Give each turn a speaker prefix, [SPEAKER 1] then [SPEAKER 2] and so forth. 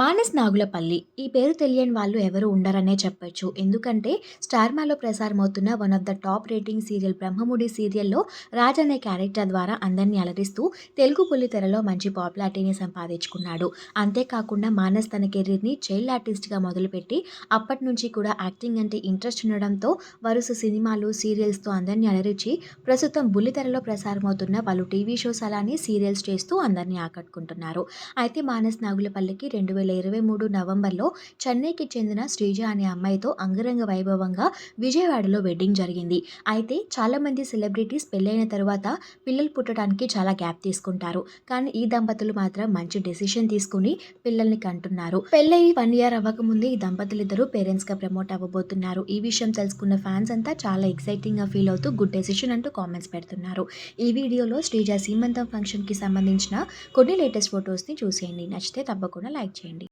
[SPEAKER 1] మానస్ నాగులపల్లి. ఈ పేరు తెలియని వాళ్ళు ఎవరు ఉండరనే చెప్పొచ్చు. ఎందుకంటే స్టార్మాలో ప్రసారమవుతున్న one of the top rating serial Brahmamudi సీరియల్లో రాజ్ అనే క్యారెక్టర్ ద్వారా అందరినీ అలరిస్తూ తెలుగు పులితెరలో మంచి పాపులారిటీని సంపాదించుకున్నాడు. అంతేకాకుండా మానస్ తన కెరీర్ని చైల్డ్ ఆర్టిస్ట్గా మొదలుపెట్టి అప్పటి నుంచి కూడా యాక్టింగ్ అంటే ఇంట్రెస్ట్ ఉండడంతో వరుస సినిమాలు సీరియల్స్తో అందరినీ అలరించి ప్రస్తుతం బుల్లితెరలో ప్రసారమవుతున్న పలు టీవీ షోస్ అలానే సీరియల్స్ చేస్తూ అందరినీ ఆకట్టుకుంటున్నారు. అయితే మానస్ నాగులపల్లికి రెండు వేల వేల ఇరవై మూడు నవంబర్లో చెన్నైకి చెందిన శ్రీజ అనే అమ్మాయితో అంగరంగ వైభవంగా విజయవాడలో వెడ్డింగ్ జరిగింది. అయితే చాలామంది సెలబ్రిటీస్ పెళ్ళైన తర్వాత పిల్లలు పుట్టడానికి చాలా గ్యాప్ తీసుకుంటారు. కానీ ఈ దంపతులు మాత్రం మంచి డెసిషన్ తీసుకుని పిల్లల్ని కంటున్నారు. పెళ్ళయి వన్ ఇయర్ అవ్వకముందే ఈ దంపతులు ఇద్దరు పేరెంట్స్గా ప్రమోట్ అవ్వబోతున్నారు. ఈ విషయం తెలుసుకున్న ఫ్యాన్స్ అంతా చాలా ఎక్సైటింగ్గా ఫీల్ అవుతూ గుడ్ డెసిషన్ అంటూ కామెంట్స్ పెడుతున్నారు. ఈ వీడియోలో శ్రీజ సీమంతం ఫంక్షన్కి సంబంధించిన కొన్ని లేటెస్ట్ ఫొటోస్ని చూసేయండి. నచ్చితే తప్పకుండా లైక్ చేయండి.